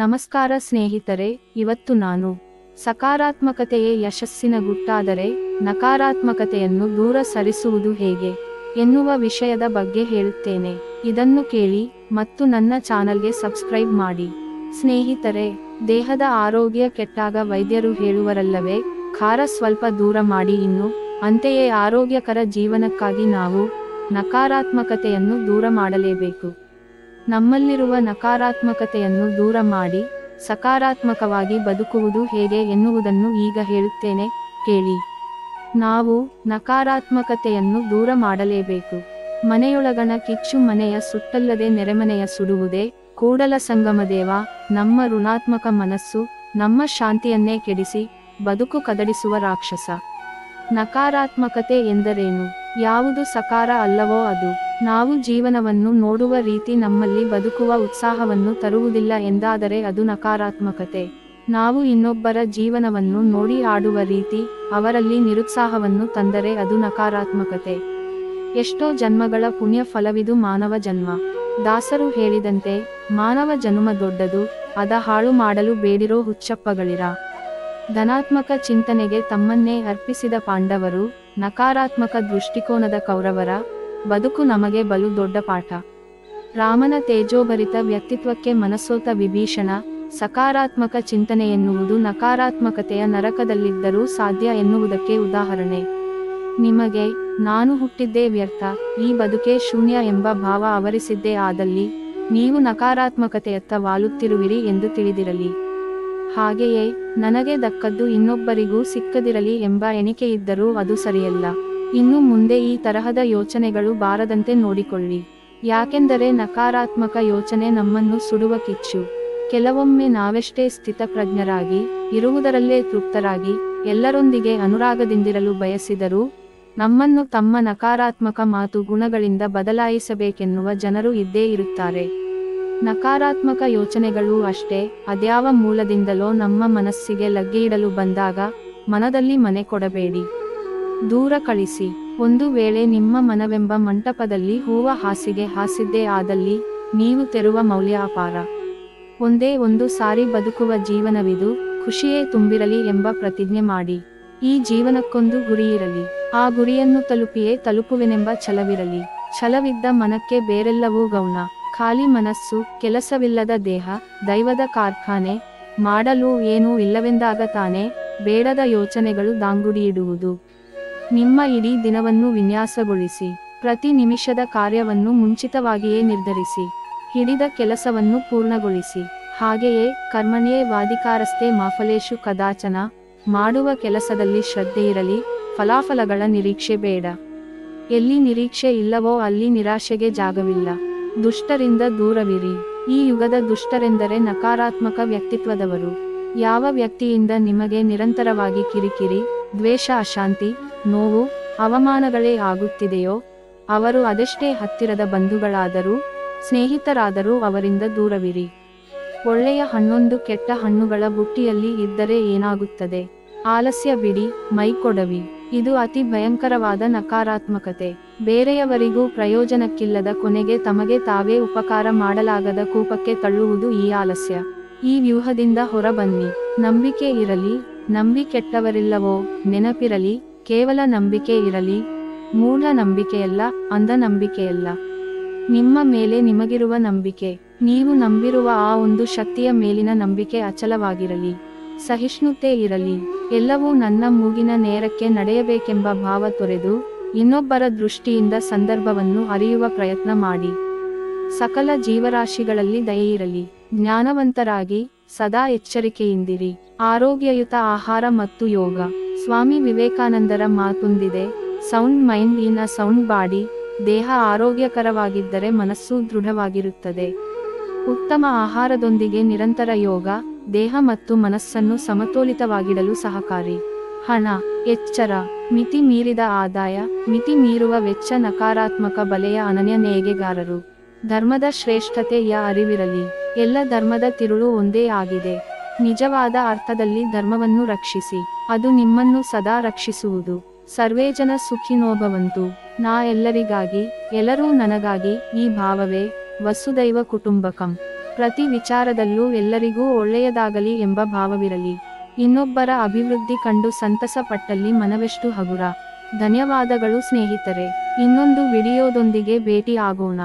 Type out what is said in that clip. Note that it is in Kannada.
ನಮಸ್ಕಾರ ಸ್ನೇಹಿತರೆ, ಇವತ್ತು ನಾನು ಸಕಾರಾತ್ಮಕತೆಯೇ ಯಶಸ್ಸಿನ ಗುಟ್ಟಾದರೆ ನಕಾರಾತ್ಮಕತೆಯನ್ನು ದೂರ ಸರಿಸುವುದು ಹೇಗೆ ಎನ್ನುವ ವಿಷಯದ ಬಗ್ಗೆ ಹೇಳುತ್ತೇನೆ. ಇದನ್ನು ಕೇಳಿ ಮತ್ತು ನನ್ನ ಚಾನಲ್ಗೆ ಸಬ್ಸ್ಕ್ರೈಬ್ ಮಾಡಿ. ಸ್ನೇಹಿತರೆ, ದೇಹದ ಆರೋಗ್ಯ ಕೆಟ್ಟಾಗ ವೈದ್ಯರು ಹೇಳುವರಲ್ಲವೇ, ಖಾರ ಸ್ವಲ್ಪ ದೂರ ಮಾಡಿ ಇನ್ನು, ಅಂತೆಯೇ ಆರೋಗ್ಯಕರ ಜೀವನಕ್ಕಾಗಿ ನಾವು ನಕಾರಾತ್ಮಕತೆಯನ್ನು ದೂರ ಮಾಡಲೇಬೇಕು. ನಮ್ಮಲ್ಲಿರುವ ನಕಾರಾತ್ಮಕತೆಯನ್ನು ದೂರ ಮಾಡಿ, ಸಕಾರಾತ್ಮಕವಾಗಿ ಬದುಕುವುದು ಹೇಗೆ ಎನ್ನುವುದನ್ನು ಈಗ ಹೇಳುತ್ತೇನೆ, ಕೇಳಿ. ನಾವು ನಕಾರಾತ್ಮಕತೆಯನ್ನು ದೂರ ಮಾಡಲೇಬೇಕು. ಮನೆಯೊಳಗಣ ಕಿಚ್ಚು ಮನೆಯ ಸುಟ್ಟಲ್ಲದೆ ನೆರೆಮನೆಯ ಸುಡುವುದೇ, ಕೂಡಲ ಸಂಗಮದೇವ, ನಮ್ಮ ಋಣಾತ್ಮಕ ಮನಸ್ಸು, ನಮ್ಮ ಶಾಂತಿಯನ್ನೇ ಕೆಡಿಸಿ, ಬದುಕು ಕದಡಿಸುವ ರಾಕ್ಷಸ. ನಕಾರಾತ್ಮಕತೆ ಎಂದರೇನು? ಯಾವುದು ಸಕಾರ ಅಲ್ಲವೋ ಅದು? ನಾವು ಜೀವನವನ್ನು ನೋಡುವ ರೀತಿ ನಮ್ಮಲ್ಲಿ ಬದುಕುವ ಉತ್ಸಾಹವನ್ನು ತರುವುದಿಲ್ಲ ಎಂದಾದರೆ ಅದು ನಕಾರಾತ್ಮಕತೆ. ನಾವು ಇನ್ನೊಬ್ಬರ ಜೀವನವನ್ನು ನೋಡಿ ಆಡುವ ರೀತಿ, ಅವರಲ್ಲಿ ನಿರುತ್ಸಾಹವನ್ನು ತಂದರೆ ಅದು ನಕಾರಾತ್ಮಕತೆ. ಎಷ್ಟೋ ಜನ್ಮಗಳ ಪುಣ್ಯ ಫಲವಿದು ಮಾನವ ಜನ್ಮ. ದಾಸರು ಹೇಳಿದಂತೆ, ಮಾನವ ಜನ್ಮ ದೊಡ್ಡದು, ಅದ ಹಾಳು ಮಾಡಲು ಬೇಡಿರೋ ಹುಚ್ಚಪ್ಪಗಳಿರ. ಧನಾತ್ಮಕ ಚಿಂತನೆಗೆ ತಮ್ಮನ್ನೇ ಅರ್ಪಿಸಿದ ಪಾಂಡವರು, ನಕಾರಾತ್ಮಕ ದೃಷ್ಟಿಕೋನದ ಕೌರವರ ಬದುಕು ನಮಗೆ ಬಲು ದೊಡ್ಡ ಪಾಠ. ರಾಮನ ತೇಜೋಭರಿತ ವ್ಯಕ್ತಿತ್ವಕ್ಕೆ ಮನಸೋತ ವಿಭೀಷಣ, ಸಕಾರಾತ್ಮಕ ಚಿಂತನೆ ಎನ್ನುವುದು ನಕಾರಾತ್ಮಕತೆಯ ನರಕದಲ್ಲಿದ್ದರೂ ಸಾಧ್ಯ ಎನ್ನುವುದಕ್ಕೆ ಉದಾಹರಣೆ. ನಿಮಗೆ, ನಾನು ಹುಟ್ಟಿದ್ದೇ ವ್ಯರ್ಥ, ಈ ಬದುಕೇ ಶೂನ್ಯ ಎಂಬ ಭಾವ ಆವರಿಸಿದ್ದೇ ಆದಲ್ಲಿ, ನೀವು ನಕಾರಾತ್ಮಕತೆಯತ್ತ ವಾಲುತ್ತಿರುವಿರಿ ಎಂದು ತಿಳಿದಿರಲಿ. ಹಾಗೆಯೇ, ನನಗೆ ದಕ್ಕದ್ದು ಇನ್ನೊಬ್ಬರಿಗೂ ಸಿಕ್ಕದಿರಲಿ ಎಂಬ ಎಣಿಕೆಯಿದ್ದರೂ ಅದು ಸರಿಯಲ್ಲ. ಇನ್ನು ಮುಂದೆ ಈ ತರಹದ ಯೋಚನೆಗಳು ಬಾರದಂತೆ ನೋಡಿಕೊಳ್ಳಿ. ಯಾಕೆಂದರೆ ನಕಾರಾತ್ಮಕ ಯೋಚನೆ ನಮ್ಮನ್ನು ಸುಡುವ ಕಿಚ್ಚು. ಕೆಲವೊಮ್ಮೆ ನಾವೆಷ್ಟೇ ಸ್ಥಿತಪ್ರಜ್ಞರಾಗಿ, ಇರುವುದರಲ್ಲೇ ತೃಪ್ತರಾಗಿ, ಎಲ್ಲರೊಂದಿಗೆ ಅನುರಾಗದಿಂದಿರಲು ಬಯಸಿದರೂ, ನಮ್ಮನ್ನು ತಮ್ಮ ನಕಾರಾತ್ಮಕ ಮಾತು ಗುಣಗಳಿಂದ ಬದಲಾಯಿಸಬೇಕೆನ್ನುವ ಜನರು ಇದ್ದೇ ಇರುತ್ತಾರೆ. ನಕಾರಾತ್ಮಕ ಯೋಚನೆಗಳೂ ಅಷ್ಟೇ, ಅದ್ಯಾವ ಮೂಲದಿಂದಲೋ ನಮ್ಮ ಮನಸ್ಸಿಗೆ ಲಗ್ಗೆಯಿಡಲು ಬಂದಾಗ, ಮನದಲ್ಲಿ ಮನೆ ಕೊಡಬೇಡಿ. ದೂರ ಕಳಿಸಿ. ಒಂದು ವೇಳೆ ನಿಮ್ಮ ಮನವೆಂಬ ಮಂಟಪದಲ್ಲಿ ಹೂವ ಹಾಸಿಗೆ ಹಾಸಿದ್ದೇ ಆದಲ್ಲಿ ನೀವು ತೆರುವ ಮೌಲ್ಯ ಅಪಾರ ಒಂದೇ ಒಂದು ಸಾರಿ ಬದುಕುವ ಜೀವನವಿದು, ಖುಷಿಯೇ ತುಂಬಿರಲಿ ಎಂಬ ಪ್ರತಿಜ್ಞೆ ಮಾಡಿ. ಈ ಜೀವನಕ್ಕೊಂದು ಗುರಿಯಿರಲಿ ಆ ಗುರಿಯನ್ನು ತಲುಪಿಯೇ ತಲುಪುವೆನೆಂಬ ಛಲವಿರಲಿ. ಛಲವಿದ್ದ ಮನಕ್ಕೆ ಬೇರೆಲ್ಲವೂ ಗೌಣ. ಖಾಲಿ ಮನಸ್ಸು, ಕೆಲಸವಿಲ್ಲದ ದೇಹ, ದೈವದ ಕಾರ್ಖಾನೆ, ಮಾಡಲು ಏನೂ ಇಲ್ಲವೆಂದಾಗ ತಾನೇ ಬೇಡದ ಯೋಚನೆಗಳು ದಾಂಗುಡಿಯಿಡುವುದು ನಿಮ್ಮ ಇಡೀ ದಿನವನ್ನು ವಿನ್ಯಾಸಗೊಳಿಸಿ, ಪ್ರತಿ ನಿಮಿಷದ ಕಾರ್ಯವನ್ನು ಮುಂಚಿತವಾಗಿಯೇ ನಿರ್ಧರಿಸಿ, ಹಿಡಿದ ಕೆಲಸವನ್ನು ಪೂರ್ಣಗೊಳಿಸಿ. ಹಾಗೆಯೇ, ಕರ್ಮಣ್ಯೇ ವಾದಿಕಾರಸ್ತೆ ಮಾಫಲೇಶು ಕದಾಚನ, ಮಾಡುವ ಕೆಲಸದಲ್ಲಿ ಶ್ರದ್ಧೆಯಿರಲಿ ಫಲಾಫಲಗಳ ನಿರೀಕ್ಷೆ ಬೇಡ. ಎಲ್ಲಿ ನಿರೀಕ್ಷೆ ಇಲ್ಲವೋ ಅಲ್ಲಿ ನಿರಾಶೆಗೆ ಜಾಗವಿಲ್ಲ. ದುಷ್ಟರಿಂದ ದೂರವಿರಿ. ಈ ಯುಗದ ದುಷ್ಟರೆಂದರೆ ನಕಾರಾತ್ಮಕ ವ್ಯಕ್ತಿತ್ವದವರು. ಯಾವ ವ್ಯಕ್ತಿಯಿಂದ ನಿಮಗೆ ನಿರಂತರವಾಗಿ ಕಿರಿಕಿರಿ, ದ್ವೇಷ, ಅಶಾಂತಿ ನೋವು, ಅವಮಾನಗಳೇ ಆಗುತ್ತಿದೆಯೋ? ಅವರು ಅದೆಷ್ಟೇ ಹತ್ತಿರದ ಬಂಧುಗಳಾದರೂ, ಸ್ನೇಹಿತರಾದರೂ ಅವರಿಂದ ದೂರವಿರಿ. ಒಳ್ಳೆಯ ಹಣ್ಣೊಂದು ಕೆಟ್ಟ ಹಣ್ಣುಗಳ ಬುಟ್ಟಿಯಲ್ಲಿ ಇದ್ದರೆ ಏನಾಗುತ್ತದೆ? ಆಲಸ್ಯ ಬಿಡಿ ಮೈಕೊಡವಿ ಇದು ಅತಿ ಭಯಂಕರವಾದ ನಕಾರಾತ್ಮಕತೆ. ಬೇರೆಯವರಿಗೂ ಪ್ರಯೋಜನಕ್ಕಿಲ್ಲದ ಕೊನೆಗೆ ತಮಗೆ ತಾವೇ ಉಪಕಾರ ಮಾಡಲಾಗದ ಕೂಪಕ್ಕೆ ತಳ್ಳುವುದು ಈ ಆಲಸ್ಯ. ಈ ವ್ಯೂಹದಿಂದ ಹೊರಬನ್ನಿ. ನಂಬಿಕೆ ಇರಲಿ, ನಂಬಿ ಕೆಟ್ಟವರಿಲ್ಲವೋ, ನೆನಪಿರಲಿ. ಕೇವಲ ನಂಬಿಕೆ ಇರಲಿ ಮೂಢ ನಂಬಿಕೆಯಲ್ಲ, ಅಂಧ ನಂಬಿಕೆಯಲ್ಲ. ನಿಮ್ಮ ಮೇಲೆ ನಿಮಗಿರುವ ನಂಬಿಕೆ, ನೀವು ನಂಬಿರುವ ಆ ಒಂದು ಶಕ್ತಿಯ ಮೇಲಿನ ನಂಬಿಕೆ ಅಚಲವಾಗಿರಲಿ. ಸಹಿಷ್ಣುತೆ ಇರಲಿ. ಎಲ್ಲವೂ ನನ್ನ ಮೂಗಿನ ನೇರಕ್ಕೆ ನಡೆಯಬೇಕೆಂಬ ಭಾವ ತೊರೆದು, ಇನ್ನೊಬ್ಬರ ದೃಷ್ಟಿಯಿಂದ ಸಂದರ್ಭವನ್ನು ಅರಿಯುವ ಪ್ರಯತ್ನ ಮಾಡಿ. ಸಕಲ ಜೀವರಾಶಿಗಳಲ್ಲಿ ದಯೆಯಿರಲಿ. ಜ್ಞಾನವಂತರಾಗಿ, ಸದಾ ಎಚ್ಚರಿಕೆಯಿಂದಿರಿ. ಆರೋಗ್ಯಯುತ ಆಹಾರ ಮತ್ತು ಯೋಗ. ಸ್ವಾಮಿ ವಿವೇಕಾನಂದರ ಮಾತುಂದಿದೆ, sound mind in a sound body, ದೇಹ ಆರೋಗ್ಯಕರವಾಗಿದ್ದರೆ ಮನಸ್ಸು ದೃಢವಾಗಿರುತ್ತದೆ. ಉತ್ತಮ ಆಹಾರದೊಂದಿಗೆ ನಿರಂತರ ಯೋಗ, ದೇಹ ಮತ್ತು ಮನಸ್ಸನ್ನು ಸಮತೋಲಿತವಾಗಿಡಲು ಸಹಕಾರಿ. ಹಣ, ಎಚ್ಚರ, ಮಿತಿ ಮೀರಿದ ಆದಾಯ, ಮಿತಿ ಮೀರುವ ವೆಚ್ಚ ನಕಾರಾತ್ಮಕ ಬಲೆಯ ಅನನ್ಯ ನೇಯ್ಗೆಗಾರರು ಧರ್ಮದ ಶ್ರೇಷ್ಠತೆಯ ಅರಿವಿರಲಿ, ಎಲ್ಲ ಧರ್ಮದ ತಿರುಳು ಒಂದೇ ಆಗಿದೆ. ನಿಜವಾದ ಅರ್ಥದಲ್ಲಿ ಧರ್ಮವನ್ನು ರಕ್ಷಿಸಿ, ಅದು ನಿಮ್ಮನ್ನು ಸದಾ ರಕ್ಷಿಸುವುದು. ಸರ್ವೇ ಜನ ಸುಖಿನೋಭವಂತು. ನಾ ಎಲ್ಲರಿಗಾಗಿ, ಎಲ್ಲರೂ ನನಗಾಗಿ, ಈ ಭಾವವೇ, ವಸುದೈವ ಕುಟುಂಬಕಂ. ಪ್ರತಿ ವಿಚಾರದಲ್ಲೂ ಎಲ್ಲರಿಗೂ ಒಳ್ಳೆಯದಾಗಲಿ ಎಂಬ ಭಾವವಿರಲಿ. ಇನ್ನೊಬ್ಬರ ಅಭಿವೃದ್ಧಿ ಕಂಡು ಸಂತಸ ಪಟ್ಟಲ್ಲಿ ಮನವೆಷ್ಟು ಹಗುರ. ಧನ್ಯವಾದಗಳು ಸ್ನೇಹಿತರೆ. ಇನ್ನೊಂದು ವಿಡಿಯೋದೊಂದಿಗೆ ಭೇಟಿ ಆಗೋಣ